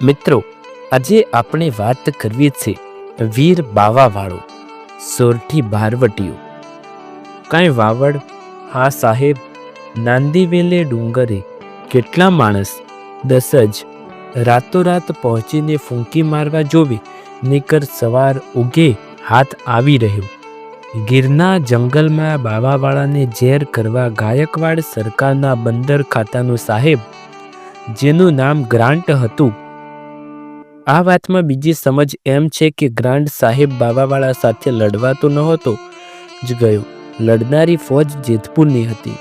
મિત્રો, આજે આપણે વાત કરવી છે વીર બાવાવાળો, સોરઠી બારવટીઓ. કાંઈ વાવડ, હા સાહેબ, નાંદીવેલે ડુંગરે કેટલા માણસ દસ જ રાતોરાત પહોંચીને ફૂંકી મારવા જોવે, નીકર સવાર ઉગે હાથ આવી રહ્યો. ગીરના જંગલમાં બાવાવાળાને ઝેર કરવા ગાયકવાડ સરકારના બંદર ખાતાનું સાહેબ જેનું નામ ગ્રાન્ટ હતું. આ વાતમાં બીજી સમજ એમ છે કે ગ્રાન્ટ સાહેબ બાવાવાળા સાથે લડવા તો નહોતો જ ગયો. લડનારી ફોજ જેતપુરની હતી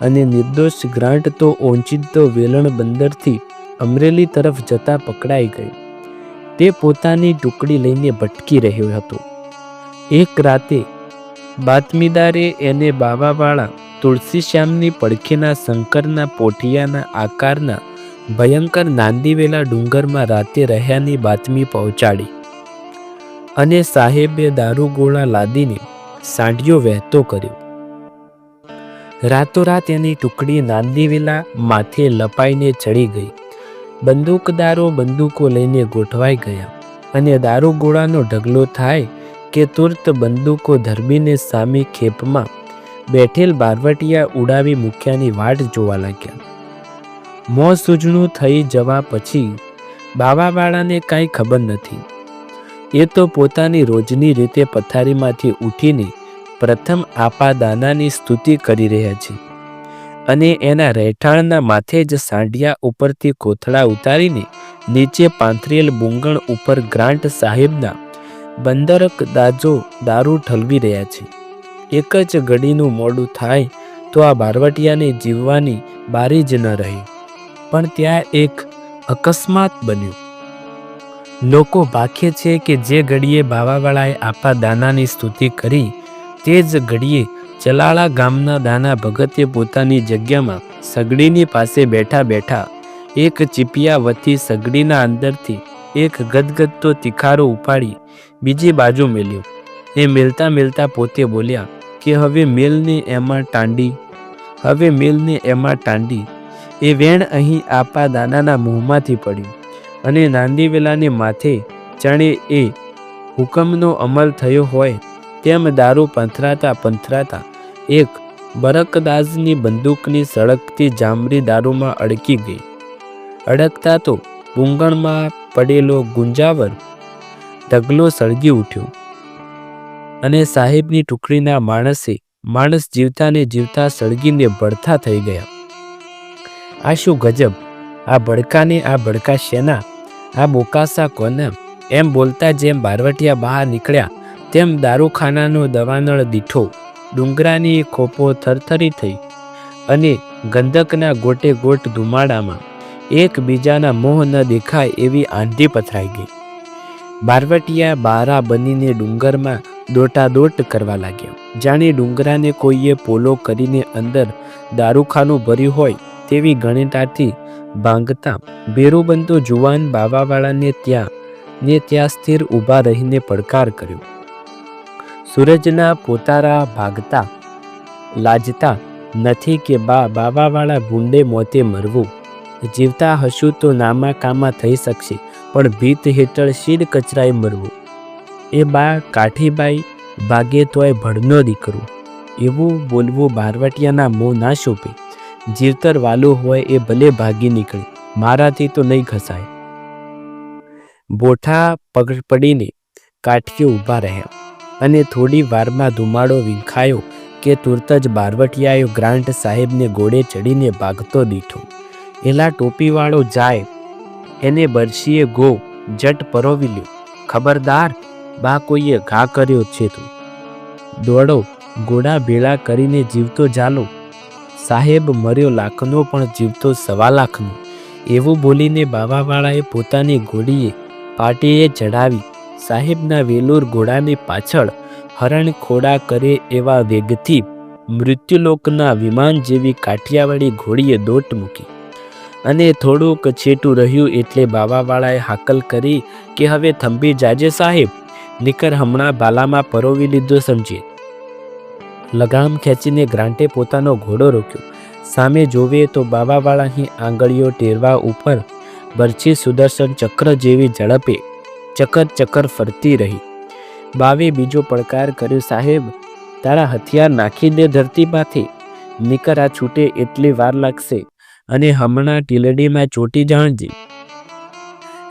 અને નિર્દોષ ગ્રાન્ટ તો ઓંચિતો વેલણ બંદરથી અમરેલી તરફ જતા પકડાઈ ગયો તે પોતાની ટુકડી લઈને ભટકી રહ્યો હતો. એક રાતે બાતમીદારે એને બાવાવાળા તુલસીશ્યામની પડખેના શંકરના પોઠિયાના આકારના ભયંકર નાંદીવેલા ડુંગરમાં રાતે રહ્યાની બાતમી પહોંચાડી. અને સાહેબે દારૂગોળા લાદીને સાંઢિયો વહેતો કર્યો. રાતોરાત એની ટુકડી નાંદીવેલા માથે લપાઈને ચડી ગઈ. બંદૂકદારો બંદૂકો લઈને ગોઠવાઈ ગયા અને દારૂગોળાનો ઢગલો થાય કે તુરત બંદૂકો ધરબીને સામે ખેપમાં બેઠેલ બારવટિયા ઉડાવી મૂક્યાની વાટ જોવા લાગ્યા. મોં સૂજણું થઈ જવા પછી બાવાવાળાને કાંઈ ખબર નથી. એ તો પોતાની રોજની રીતે પથારીમાંથી ઉઠીને પ્રથમ આપા દાનાની સ્તુતિ કરી રહ્યા છે અને એના રહેઠાણના માથે જ સાંઢિયા ઉપરથી કોથળા ઉતારીને નીચે પાંથરેલ બુંગણ ઉપર ગ્રાન્ટ સાહેબના બંદરક દાજો દારૂ ઠલવી રહ્યા છે. એક જ ઘડીનું મોડું થાય તો આ બારવટિયાને જીવવાની બારી જ ન રહી. પણ ત્યાં એક અકસ્માત બન્યું. લોકો ભાખે છે કે જે ઘડીએ બાવાવાળાએ આપા દાનાની સ્તુતિ કરી, તે જ ઘડીએ ચલાળા ગામના દાના ભગતે પોતાની જગ્યામાં સગડીની પાસે બેઠા બેઠા એક ચીપિયા વતી સગડીના અંદરથી એક ગદગદતો તિખારો ઉપાડી બીજી બાજુ મેલ્યો. એ મેલતા મેલતા પોતે બોલ્યા કે હવે મેલને એમાં ટાંડી, હવે મેલને એમાં ટાંડી. એ વેણ અહીં આપા દાદાના મોંમાંથી પડ્યું અને નાંદીવેલાને માથે જાણે એ હુકમનો અમલ થયો હોય તેમ દારૂ પંથરાતા પંથરાતા એક બરકદાઝની બંદૂકની સળગતી જામરી દારૂમાં અડકી ગઈ. અડકતા તો પૂંગણમાં પડેલો ગુંજાવર ઢગલો સળગી ઉઠ્યો અને સાહેબની ટુકડીના માણસે માણસ જીવતા ને જીવતા સળગીને ભડથા થઈ ગયા. આ શું ગજબ? આ ભડકાને આ ભડકા શેના? આ બોકાસા કોને? એમ બોલતા જેમ બારવટિયા બહાર નીકળ્યા, તેમ દારૂખાનાનો દવાનળ દીઠો, ડુંગરાની ખોપો થરથરી થઈ અને ગંધકના ગોટે ગોટ ધુમાડામાં એકબીજાના મોહ ન દેખાય એવી આંધી પથરાઈ ગઈ. બારવટિયા બારા બનીને ડુંગરમાં દોટાદોટ કરવા લાગ્યા. જાણે ડુંગરાને કોઈએ પોલો કરીને અંદર દારૂખાનું ભર્યું હોય તેવી ગણિતાથી ભાંગતા બેરોબંધો જુવાન બાવાવાળાને ત્યાં, ને ત્યાં સ્થિર ઊભા રહીને પડકાર કર્યો. સૂરજના પોતારા ભાગતા, લાજતા નથી કે બા, બાવાવાળા ભૂંડે મોતે મરવું. જીવતા હશું તો નામા કામા થઈ શકશે, પણ ભીત હેઠળ શીર કચરાએ મરવું. એ બા કાઠીબાઈ ભાગે તોય ભડનો દીકરો. એવું બોલવું બારવટિયાના મોં ના શોભે. જીવતર વાલું હોય એ ભલે ભાગી નીકળે, મારાથી તો નહીં ઘસાય. બોઠા પગ પડીને કાઠીઓ ઊભા રહ્યા અને થોડી વારમાં ધુમાડો વિંખાયો કે તુરત જ બારવટિયાએ ગ્રાન્ટ સાહેબને ઘોડે ચડીને ભાગતો દીઠો. એલા ટોપીવાળો જાય, એને બરશીએ ગો, જટ પરોવી લ્યો. ખબરદાર, બા કોઈએ ઘા કર્યો છે તું. દોડો ઘોડા ભેળા કરીને જીવતો ચાલો. સાહેબ મર્યો લાખનો પણ જીવતો સવા લાખનો. એવું બોલીને બાવાવાળાએ પોતાની ઘોડીએ પાટીએ ચડાવી સાહેબના વેલુર ઘોડાની પાછળ હરણ ખોડા કરે એવા વેગથી મૃત્યુલોકના વિમાન જેવી કાઠિયાવાડી ઘોડીએ દોટ મૂકી. અને થોડુંક છેટું રહ્યું એટલે બાવાવાળાએ હાકલ કરી કે હવે થંભી જાજે સાહેબ, નિકર હમણાં બાલામાં પરોવી લીધો સમજીએ લગામ ખેંચીને ગ્રાન્ટે પોતાનો ઘોડો રોક્યો. સામે જોવે તો બાવાવાળાની આંગળીઓ ટેરવા ઉપર બરછી સુદર્શન ચક્ર જેવી ઝડપે ચકર ચકર ફરતી રહી. બાવે બીજો પડકાર કર્યો, સાહેબ, તારા હથિયાર નાખી દે ધરતીમાંથી નીકર આ છૂટે એટલી વાર લાગશે અને હમણાં ટીલડીમાં ચોટી જાણજે.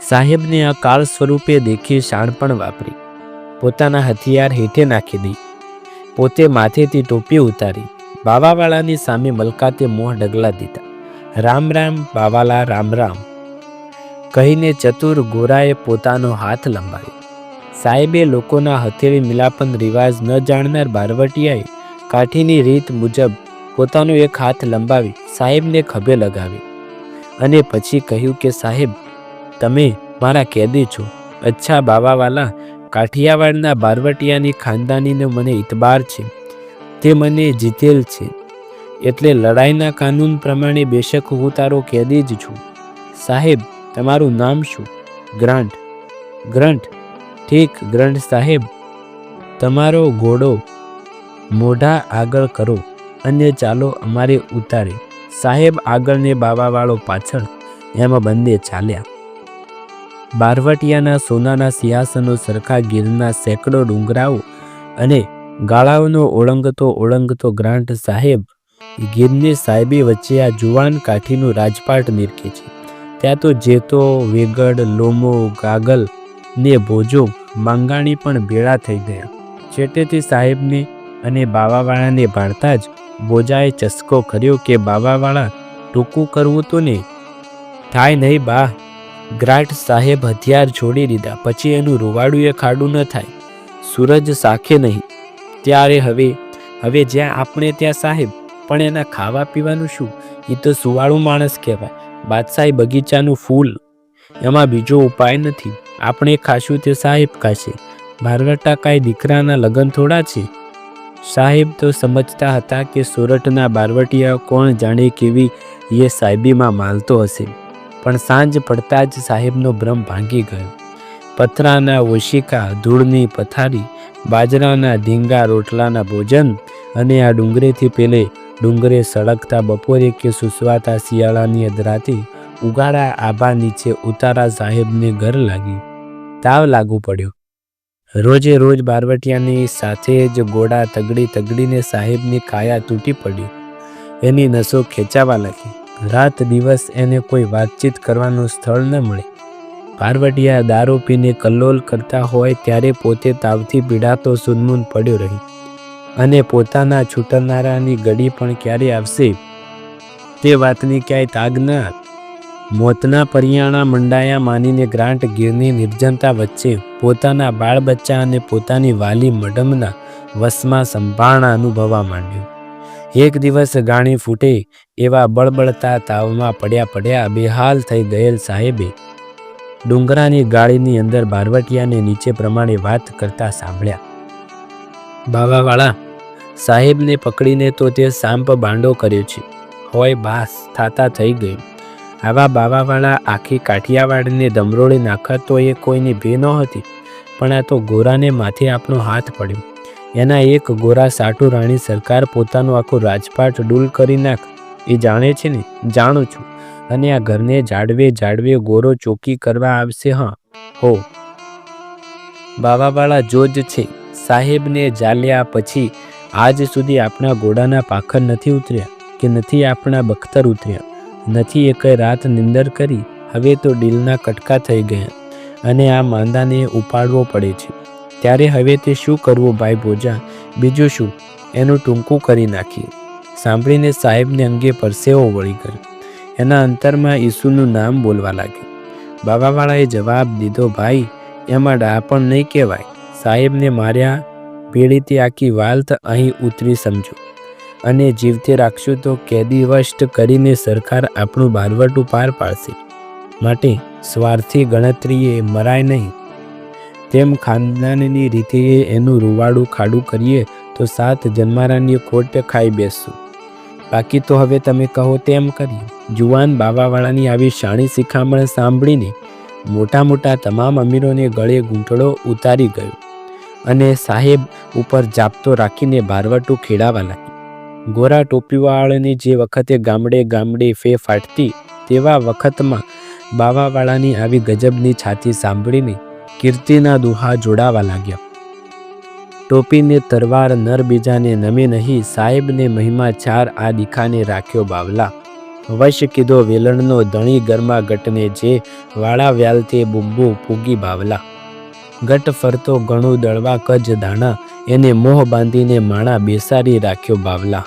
સાહેબને આ કાળ સ્વરૂપે દેખી શાણપણ વાપરી. પોતાના હથિયાર હેઠે નાખી દઈ. પોતે માથેથી ટોપી ઉતારી બાવાવાળાની સામે મલકાતે મોં ડગલા દીધા. રામ રામ, બાવાલા, રામ રામ. કહીને ચતુર ગોરાએ પોતાનો હાથ લંબાવ્યો. સાહેબે લોકોના હથેળી મિલાપન રિવાજ ન જાણનાર બારવટિયાએ કાઠીની રીત મુજબ પોતાનો એક હાથ લંબાવી સાહેબને ખભે લગાવ્યો અને પછી કહ્યું કે સાહેબ, તમે મારા કેદી છો. અચ્છા બાવાવાલા કાઠિયાવાડના બારવટિયાની ખાનદાનીનો મને ઇતબાર છે. તે મને જીતેલ છે. એટલે લડાઈના કાનૂન પ્રમાણે બેશક હું તારો કેદી જ છું. સાહેબ, તમારું નામ શું? ગ્રાન્ટ. ગ્રંટ ઠીક ગ્રંટ સાહેબ. તમારો ઘોડો. મોઢા આગળ કરો, અને ચાલો અમારે ઉતારે. સાહેબ આગળ ને બાવાવાળો પાછળ. એમાં બંને ચાલ્યા. બારવટિયાના સોનાના સિંહાસનો સરખા ગીરના સેંકડો ડુંગરાઓ અને ગાળાઓનો ઓળંગતો ઓળંગતો ગ્રાન્ટ સાહેબ ગીરની સાહેબી વચ્ચે આ જુવાન કાઠીનું રાજપાટ નિરખે છે. ત્યાં તો જેતો, વેગડ, લોમો, ગાગલ ને ભોજો, માંગાણી પણ ભેળા થઈ ગયા. છેટેથી સાહેબને અને બાવાવાળાને ભાળતા જ બોજાએ ચસ્કો કર્યો કે, બાવાવાળા, ટૂંકું કરવું તો નહીં થાય નહીં બા ગ્રાટ સાહેબ હથિયાર છોડી દીધા. પછી એનું રૂવાડું એ ખાડું ન થાય. સૂરજ સાખે નહીં. ત્યારે હવે હવે જ્યાં આપણે ત્યાં સાહેબ, પણ એના ખાવા પીવાનું શું? એ તો સુવાળું માણસ કહેવાય. બાદશાહી બગીચાનું ફૂલ. એમાં બીજો ઉપાય નથી. આપણે ખાશું તે સાહેબ ખાશે. બારવટા કાંઈ દીકરાના લગ્ન થોડા છે? સાહેબ તો સમજતા હતા કે સોરઠના બારવટિયા કોણ જાણે કેવી એ સાહેબીમાં માલતો હશે. પણ સાંજ પડતા જ સાહેબનો ભ્રમ ભાંગી ગયો. પથરાના ઓશિકા, ધૂળની પથારી, બાજરાના ધીંગા, રોટલાના ભોજન અને આ ડુંગરેથી પેલે ડુંગરે સળગતા બપોરે કે સુસવાતા શિયાળાની અધરાતે ઉગાડા આભા નીચે ઉતારા સાહેબને ઘર લાગ્યું તાવ લાગુ પડ્યો. રોજે રોજ બારવટિયાની સાથે જ ગોળા તગડી તગડીને સાહેબની કાયા તૂટી પડી. એની નસો ખેંચાવા લાગી. રાત દિવસ એને કોઈ વાતચીત કરવાનું સ્થળ ન મળે. પાર્વટિયા દારૂ પીને કલ્લોલ કરતા હોય ત્યારે પોતે તાવથી પીડાતો સુનમુન પડ્યો રહી અને પોતાના છૂટનારાની ગડી પણ ક્યારે આવશે? તે વાતની ક્યાંય તાગ ન મોતના પરિયાણા મંડાયા માનીને ગ્રાન્ટ ગીરની નિર્જનતા વચ્ચે પોતાના બાળ બચ્ચા અને પોતાની વાલી મડમના વશમાં સંભાળણા અનુભવવા માંડ્યું. એક દિવસ ગાણી ફૂટે એવા બળબળતા તાવમાં પડ્યા પડ્યા બેહાલ થઈ ગયેલ સાહેબે ડુંગરાની ગાળીની અંદર બારવટિયાને નીચે પ્રમાણે વાત કરતા સાંભળ્યા. બાવાવાળા, સાહેબને પકડીને તો તે સાંપ બાંડો કર્યો છે. હોય બાસ, થાતા થઈ ગયું આવા બાવાવાળા આખી કાઠિયાવાડને દમરોળી નાખત તો એ કોઈની ભે નહોતી પણ આ તો ગોરાને માથે આપણો હાથ પડ્યો. એના એક ગોરા સાટુ રાણી સરકાર પોતાનું આખું રાજપાટ ડૂલ કરી નાખ. એ જાણે છે ને, જાણું છું. અને આ ઘરને જાડવે જાડવે ગોરો ચોકી કરવા આવશે, હા. હો. બાવાવાળા જોજ છે, સાહેબને જાલ્યા પછી આજ સુધી આપણા ઘોડાના પાખર નથી ઉતર્યા કે નથી આપણા બખ્તર ઉતર્યા. નથી એકે રાત નિંદર કરી, હવે તો ડીલના કટકા થઈ ગયા. અને આ માંદાને ઉપાડવો પડે છે. ત્યારે હવે તે શું કરવું, ભાઈ ભોજા? બીજું શું? એનું ટૂંકું કરી નાખીએ. સાંભળીને સાહેબને અંગે પરસેવો વળી ગયો. એના અંતરમાં ઈસુનું નામ બોલવા લાગ્યું. બાબાવાળાએ જવાબ દીધો, ભાઈ, એમાં ડાપણ નહીં કહેવાય. સાહેબને માર્યા પીડીતી આખી વાલ્ત અહીં ઉતરી સમજો. અને જીવતે રાખશું તો કેદી કરીને સરકાર આપણું બારવટું પાર પાડશે. માટે સ્વાર્થી ગણતરીએ મરાય નહીં. તેમ ખાનદાનની રીતે એનું રૂવાડું ખાડું કરીએ તો સાત જન્મારાની ખોટ ખાઈ બેસશું. બાકી તો હવે તમે કહો તેમ કરીએ. જુવાન બાવાવાળાની આવી શાણી શિખામણ સાંભળીને મોટા મોટા તમામ અમીરોને ગળે ગૂંટળો ઉતારી ગયો અને સાહેબ ઉપર જાપતો રાખીને ભારવટું ખેડાવા લાગી ગોરા ટોપીવાળાની જે વખતે ગામડે ગામડે ફે ફાટતી તેવા વખતમાં બાવાવાળાની આવી ગજબની છાતી સાંભળીને કીર્તિના દુહા જોડાવા લાગ્યા. ટોપીને તરવાર નર બીજાને નમે નહીં, સાહેબને મહિમા ચાર આ દીખાને રાખ્યો બાવલા. વશ કીધો વેલણનો ધણી ગરમા ગટને જે વાળા વ્યાલતે બુબ્બુ પૂગી બાવલા. ગટ ફરતો ગણું દળવા કજ દાણા એને મોહ બાંધીને માણા બેસારી રાખ્યો બાવલા.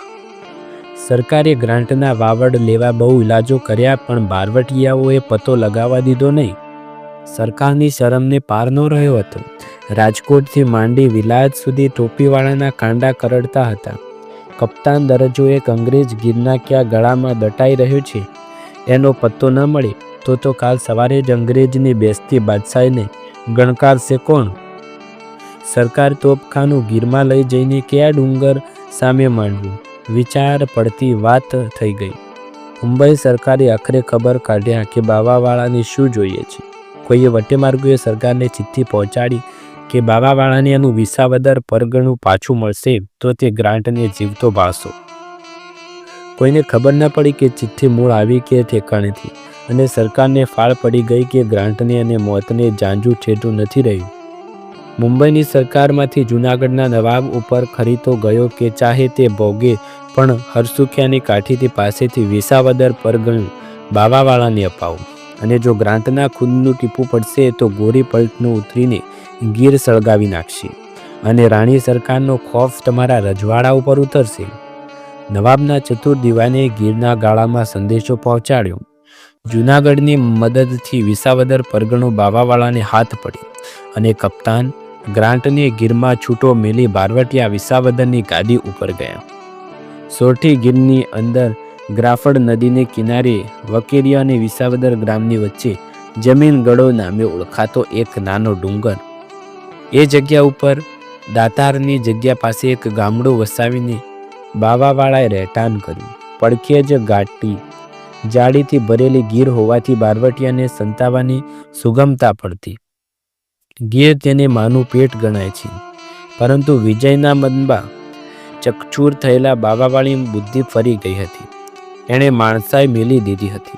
સરકારે ગ્રાન્ટના વાવડ લેવા બહુ ઇલાજો કર્યા, પણ બારવટિયાઓએ પતો લગાવવા દીધો નહીં. સરકારની શરમને પાર ન રહ્યો હતો. રાજકોટથી માંડી વિલાયત સુધી ટોપીવાળાના કાંડા કરડતા હતા. કપ્તાન દરજ્જો એક અંગ્રેજ ગીરના ક્યાં ગળામાં દટાઈ રહ્યું છે, એનો પત્તો ન મળે, તો તો કાલ સવારે જ અંગ્રેજની બેસતી બાદશાહને ગણકારશે કોણ? સરકાર તોપખાનું ગીરમાં લઈ જઈને કયા ડુંગર સામે માંડવું? વિચાર પડતી વાત થઈ ગઈ. મુંબઈ સરકારે આખરે ખબર કાઢ્યા કે બાવાવાળાને શું જોઈએ છે? કોઈએ વટેમાર્ગોએ સરકારને ચિઠ્ઠી પહોંચાડી કે બાબાવાળાને એનું વિસાવદર પરગણું પાછું મળશે, તો તે ગ્રાન્ટને જીવતો ભાળશો. કોઈને ખબર ન પડી કે ચિઠ્ઠી મૂળ આવી કે ઠેકાણેથી, અને સરકારને ફાળ પડી ગઈ કે ગ્રાન્ટને અને મોતને જાંજુ છેટું નથી રહ્યું. મુંબઈની સરકારમાંથી જૂનાગઢના નવાબ ઉપર ખરીતો ગયો કે ચાહે તે ભોગે, પણ હરસુખ્યાની કાઠીથી પાસેથી વિસાવદર પરગણું બાવાવાળાને અપાવું. અને જો ગ્રાન્ટના ખુદનું ટીપું પડશે, તો ગોરી પલટનું ઉતરીને ગીર સળગાવી નાખશે અને રાણી સરકારનો ખોફ તમારા રજવાડા ઉપર ઉતરશે. નવાબના ચતુર દીવાને ગીરના ગાળામાં સંદેશો પહોંચાડ્યો. જૂનાગઢની મદદથી વિસાવદર પરગણો બાવાવાળાને હાથ પડી અને કપ્તાન ગ્રાન્ટને ગીરમાં છૂટો મેલી બારવટિયા વિસાવદરની ગાદી ઉપર ગયા. સોરઠી ગીરની અંદર ગ્રાફડ નદીને કિનારે વકેરિયા અને વિસાવદર ગ્રામની વચ્ચે જમીન ગળો નામે ઓળખાતો એક નાનો ડુંગર એ જગ્યા ઉપર દાતારની જગ્યા પાસે એક ગામડું વસાવીને બાવાવાળાએ રહેઠાણ કર્યું. પડખે જ ગાટી જાળીથી ભરેલી ગીર હોવાથી બારવટિયાને સંતાવાની સુગમતા પડતી. ગીર તેને માનું પેટ ગણાય છે. પરંતુ વિજયના મનમાં ચકચૂર થયેલા બાવાવાળી બુદ્ધિ ફરી ગઈ હતી. એણે માણસાઈ મેલી દીધી હતી.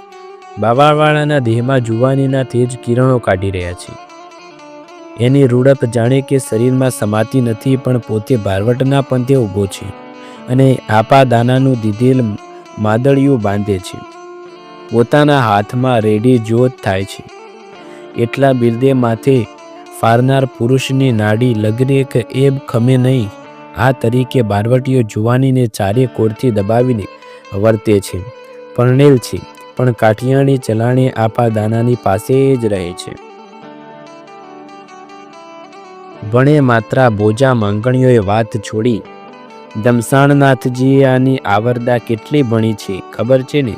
બાવાવાળાના દેહમાં જુવાનીના તેજ કિરણો કાઢી રહ્યા છે. એની રૂડપ જાણે કે શરીરમાં સમાતી નથી, પણ પોતે બારવટના પંથે ઊભો છે અને આપા દાનાનું દીધેલ માદળિયું બાંધે છે. પોતાના હાથમાં રેડી જોત થાય છે. એટલા બિરદે માથે ફારનાર પુરુષની નાડી લગને કે એબ ખમે નહીં, આ તરીકે બારવટીઓ જુવાનીને ચારે કોરથી દબાવીને વર્તે છે. પરણેલ છે, પણ કાઠિયાણી ચલાણી આપા દાનાની પાસે જ રહે છે. ભણે માત્રા બોજા માંગણીઓએ વાત છોડી. દમસાણનાથજીએ આની આવરદા કેટલી ભણી છે, ખબર છે ને?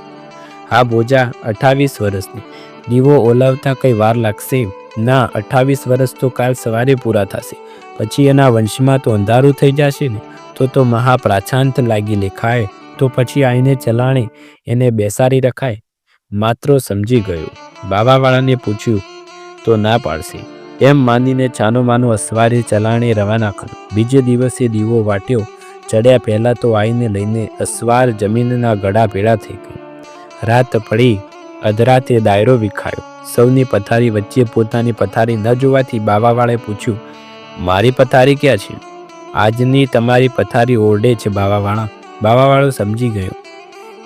હા બોજા અઠાવીસ વર્ષની. દીવો ઓલાવતા કઈ વાર લાગશે? ના, અઠાવીસ વર્ષ તો કાલ સવારે પૂરા થશે. પછી એના વંશમાં તો અંધારું થઈ જશે ને? તો તો મહાપ્રાછાંત લાગી લેખાય. તો પછી આઈને ચલાણે, એને બેસાડી રખાય. માત્રો સમજી ગયો. બાબાવાળાને પૂછ્યું, તો ના પાડશે? એમ માનીને છાનો માનો અસવારે ચલાણે રવાના કર્યો. બીજે દિવસે દીવો વાટ્યો. ચડ્યા પહેલાં તો આઈને લઈને અસવાર જમીનના ગળા ભેળા થઈ ગઈ. રાત પડી. અધરાતે દાયરો વિખાયો. સૌની પથારી વચ્ચે પોતાની પથારી ન જોવાથી બાવાવાળે પૂછ્યું, મારી પથારી ક્યાં છે? આજની તમારી પથારી ઓરડે છે, બાવાવાળા. બાવાવાળો સમજી ગયો.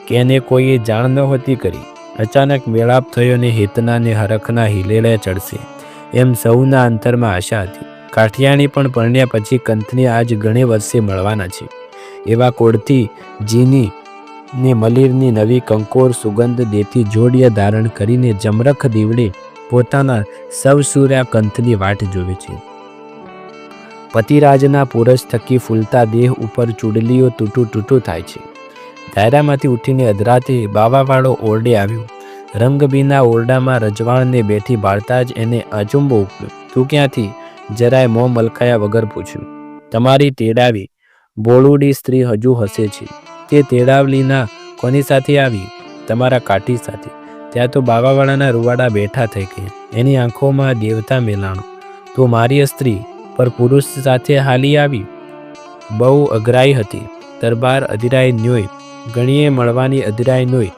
કે એને કોઈએ જાણ નહોતી કરી. અચાનક મેળાપ થયો ને હેતના હરખના હિલેલે ચડશે. એમ સૌના અંતરમાં આશા હતી. કાઠિયાણી પણ પરણ્યા પછી કંથને આજ ઘણે વર્ષે મળવાના છે. એવા કોળથી જીની ને મલીરની નવી કંકોર સુગંધ દેતી જોડિયા ધારણ કરીને જમરખ દીવડે પોતાના સવસૂર્યા કંથની વાટ જોવે છે. પતિરાજના પુરશ થકી ફૂલતા દેહ ઉપર ચૂડલીઓ તૂટું તૂટું થાય છે. દાયરામાંથી ઉઠીને અધરાતે બાવાવાળો ઓરડે આવ્યો. રંગબીના ઓરડામાં રજવાણને બેઠી ભાળતા જ એને અચુંબો ઉપડ્યો તું ક્યાંથી? જરાય મોં મલકાયા વગર પૂછ્યું. તમારી તેડાવી. બોળુડી સ્ત્રી હજુ હસે છે. તે તેડાવલીના કોની સાથે આવી? તમારા કાઠી સાથે. ત્યાં તો બાવાવાળાના રૂવાડા બેઠા થઈ ગયા. એની આંખોમાં દેવતા મેલાણો. તો મારી સ્ત્રી પર પુરુષ સાથે હાલી આવી? બહુ અઘરાઈ હતી. દરબાર અધિરાય નોય ગણીએ મળવાની અધિરાય નોય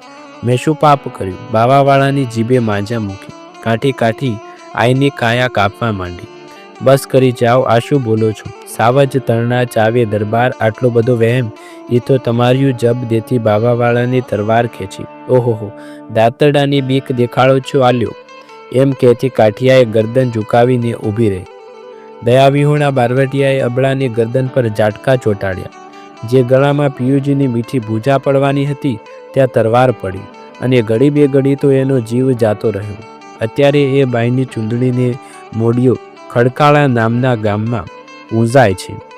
મેં શું પાપ કર્યું? બાવાવાળાની જીભે માંજા મૂકી, કાઠી કાઠી આઈની કાયા કાપવા માંડી. બસ કરી જાઓ, આ શું બોલો છો? સાવજ તરણા ચાવે દરબાર, આટલો બધો વહેમ, એ તો તમારું જબ દેતી બાવાવાળાની તરવાર ખેંચી. ઓહોહો દાંતરડાની બીક દેખાડો છો આલ્યો. એમ કહેતી કાઠિયાએ ગરદન ઝુકાવીને ઊભી રહી. દયાવિહોણા બારવટિયાએ અબળાની ગરદન પર ઝાટકા ચોંટાડ્યા. જે ગળામાં પિયુજીની મીઠી ભૂજા પડવાની હતી ત્યાં તરવાર પડી અને ઘડી બે ઘડી તો એનો જીવ જાતો રહ્યો. અત્યારે એ બાઈની ચૂંદડીને મોડિયો ખડકાળા નામના ગામમાં ઊંઝાય છે.